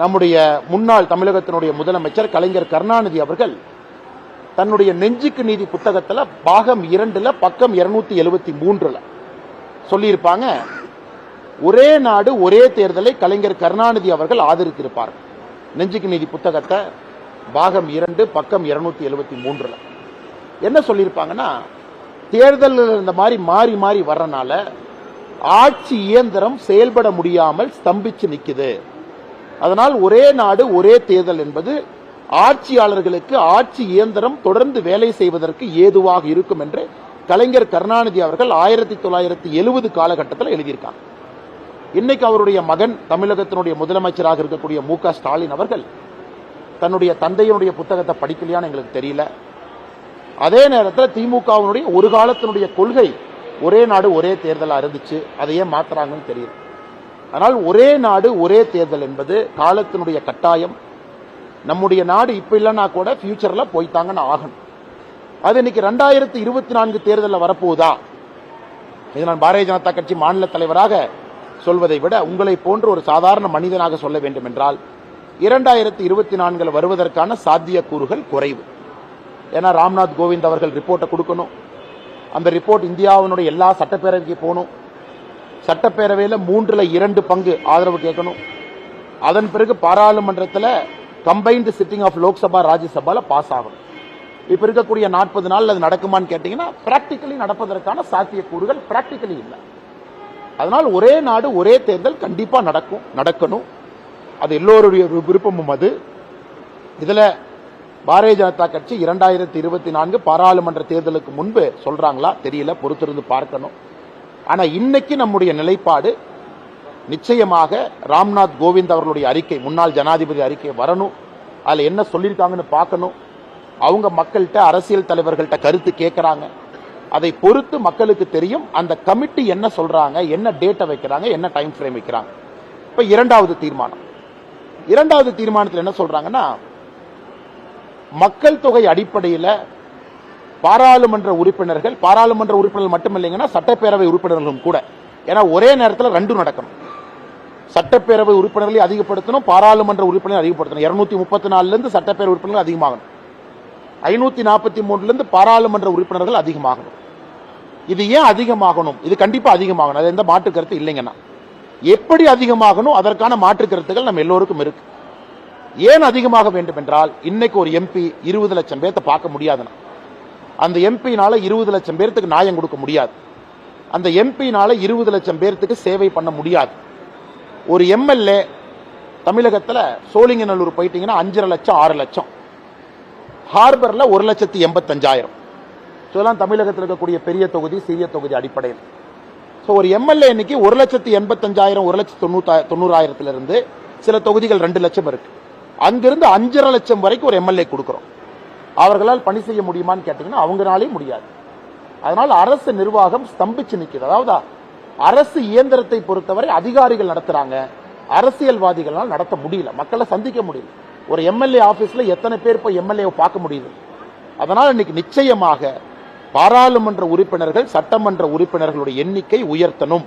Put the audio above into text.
நம்முடைய முன்னாள் தமிழகத்தினுடைய முதலமைச்சர் கலைஞர் கருணாநிதி அவர்கள் தன்னுடைய நெஞ்சுக்கு நீதி புத்தகத்துல பாகம் இரண்டுல பக்கம் இருநூத்தி எழுபத்தி மூன்றுல சொல்லியிருப்பாங்க. ஒரே நாடு ஒரே தேர்தலை கலைஞர் கருணாநிதி அவர்கள் ஆதரித்திருப்பார். நெஞ்சுக்கு நீதி புத்தகத்தை பாகம் இரண்டு பக்கம் இருநூத்தி எழுபத்தி மூன்றுல. என்ன சொல்லியிருப்பாங்கன்னா தேர்தல் இந்த மாதிரி மாறி மாறி வர்றனால ஆட்சி இயந்திரம் செயல்பட முடியாமல் ஸ்தம்பிச்சு நிற்குது அதனால் ஒரே நாடு ஒரே தேர்தல் என்பது ஆட்சியாளர்களுக்கு ஆட்சி இயந்திரம் தொடர்ந்து வேலை செய்வதற்கு ஏதுவாக இருக்கும் என்று கலைஞர் கருணாநிதி அவர்கள் ஆயிரத்தி தொள்ளாயிரத்தி எழுபது காலகட்டத்தில் எழுதியிருக்காங்க. இன்னைக்கு அவருடைய மகன் தமிழகத்தினுடைய முதலமைச்சராக இருக்கக்கூடிய மு க ஸ்டாலின் அவர்கள் தன்னுடைய தந்தையினுடைய புத்தகத்தை படிக்கலையான்னு எங்களுக்கு தெரியல. அதே நேரத்தில் திமுகவினுடைய ஒரு காலத்தினுடைய கொள்கை ஒரே நாடு ஒரே தேர்தலாக இருந்துச்சு. அதையே மாத்துறாங்கன்னு தெரியுது. ஆனால் ஒரே நாடு ஒரே தேர்தல் என்பது காலத்தினுடைய கட்டாயம். நம்முடைய நாடு இப்ப இல்லைன்னா கூட ஃபியூச்சர்ல போய்த்தாங்கன்னு ஆகணும். அது இன்னைக்கு ரெண்டாயிரத்தி இருபத்தி நான்கு தேர்தலில் வரப்போகுதா? இது நான் பாரதிய ஜனதா கட்சி மாநில தலைவராக சொல்வதை விட உங்களை போன்ற ஒரு சாதாரண மனிதனாக சொல்ல வேண்டும் என்றால் இரண்டாயிரத்தி இருபத்தி நான்கில் வருவதற்கான சாத்தியக்கூறுகள் குறைவு. ஏன்னா ராம்நாத் கோவிந்த் அவர்கள் ரிப்போர்ட்டை கொடுக்கணும். அந்த ரிப்போர்ட் இந்தியாவினுடைய எல்லா சட்டப்பேரவைக்கு போகணும். சட்டப்பேரவையில் மூன்றில் இரண்டு பங்கு ஆதரவு கேட்கணும். அதன் பிறகு பாராளுமன்றத்தில் கம்பைன்டு சிட்டிங் ஆஃப் லோக்சபா ராஜ்யசபாவில் பாஸ் ஆகணும். இப்போ இருக்கக்கூடிய நாற்பது நாள் அது நடக்குமான்னு கேட்டிங்கன்னா ப்ராக்டிக்கலி நடப்பதற்கான சாத்தியக்கூறுகள் ப்ராக்டிக்கலி இல்லை. அதனால் ஒரே நாடு ஒரே தேர்தல் கண்டிப்பாக நடக்கும் நடக்கணும். அது எல்லோருடைய ஒரு விருப்பமும் அது. இதில் பாரதிய ஜனதா கட்சி இரண்டாயிரத்தி இருபத்தி நான்கு பாராளுமன்ற தேர்தலுக்கு முன்பு சொல்றாங்களா? தெரியல பொறுத்திருந்து பார்க்கணும். ஆனால் இன்னைக்கு நம்முடைய நிலைப்பாடு நிச்சயமாக ராம்நாத் கோவிந்த் அவர்களுடைய அறிக்கை முன்னாள் ஜனாதிபதி அறிக்கை வரணும். அதில் என்ன சொல்லியிருக்காங்கன்னு பார்க்கணும். அவங்க மக்கள்கிட்ட அரசியல் தலைவர்கள்ட்ட கருத்து கேட்குறாங்க அதை பொறுத்து மக்களுக்கு தெரியும். அந்த கமிட்டி என்ன சொல்கிறாங்க என்ன டேட்டை வைக்கிறாங்க என்ன டைம் ஃப்ரேம் வைக்கிறாங்க. இப்போ இரண்டாவது தீர்மானம். இரண்டாவது தீர்மானத்தில் என்ன சொல்கிறாங்கன்னா மக்கள் தொகை அடிப்படையில் பாராளுமன்ற உறுப்பினர்கள் பாராளுமன்ற உறுப்பினர்கள் மட்டும் இல்லைங்கன்னா சட்டப்பேரவை உறுப்பினர்களும் கூட. ஏன்னா ஒரே நேரத்தில் ரெண்டும் நடக்கணும். சட்டப்பேரவை உறுப்பினர்களை அதிகப்படுத்தணும் பாராளுமன்ற உறுப்பினர் அதிகப்படுத்தணும். இருநூத்தி முப்பத்தி நாலுலேருந்து சட்டப்பேரவை உறுப்பினர்கள் அதிகமாகணும். ஐநூத்தி நாற்பத்தி மூணுலேருந்து பாராளுமன்ற உறுப்பினர்கள் அதிகமாகணும். இது ஏன் அதிகமாகணும்? இது கண்டிப்பாக அதிகமாகணும். அது எந்த மாற்று கருத்து இல்லைங்கன்னா. எப்படி அதிகமாகணும்? அதற்கான மாற்று கருத்துக்கள் நம்ம எல்லோருக்கும் இருக்கு. ஏன் அதிகமாக வேண்டும் என்றால் இன்னைக்கு ஒரு எம்பி இருபது லட்சம் பேர்த்த பார்க்க முடியாதுன்னா. அந்த எம்பினால இருபது லட்சம் பேர்த்துக்கு நியாயம் கொடுக்க முடியாது. அந்த எம்பினால இருபது லட்சம் பேர்த்துக்கு சேவை பண்ண முடியாது. ஒரு எம்எல்ஏ தமிழகத்தில் சோழிங்கநல்லூர் போயிட்டீங்கன்னா அஞ்சரை லட்சம் ஆறு லட்சம். ஹார்பரில் ஒரு லட்சத்தி எண்பத்தஞ்சாயிரம். ஸோ இதெல்லாம் தமிழகத்தில் இருக்கக்கூடிய பெரிய தொகுதி சிறிய தொகுதி அடிப்படையில். ஸோ ஒரு எம்எல்ஏ இன்னைக்கு ஒரு லட்சத்தி எண்பத்தஞ்சாயிரம் ஒரு லட்சத்தி தொண்ணூத்தா தொண்ணூறாயிரத்துலேருந்து சில தொகுதிகள் ரெண்டு லட்சம் இருக்குது அங்கிருந்து அஞ்சரை லட்சம் வரைக்கும் ஒரு எம்எல்ஏ கொடுக்குறோம். அவர்களால் பணி செய்ய முடியுமான்னு கேட்டீங்கன்னா அவங்களாலே முடியாது. அதனால் அரசு நிர்வாகம் ஸ்தம்பிச்சு நிற்கிறது அதாவது அரசு இயந்திரத்தை பொறுத்தவரை அதிகாரிகள் நடத்துறாங்க. அரசியல்வாதிகளால் நடத்த முடியல. மக்களை சந்திக்க முடியல. ஒரு எம்எல்ஏ ஆபீஸ்ல எத்தனை பேர் போய் எம்எல்ஏ பார்க்க முடியுது? அதனால் இன்னைக்கு நிச்சயமாக பாராளுமன்ற உறுப்பினர்கள் சட்டமன்ற உறுப்பினர்களுடைய எண்ணிக்கை உயர்த்தணும்.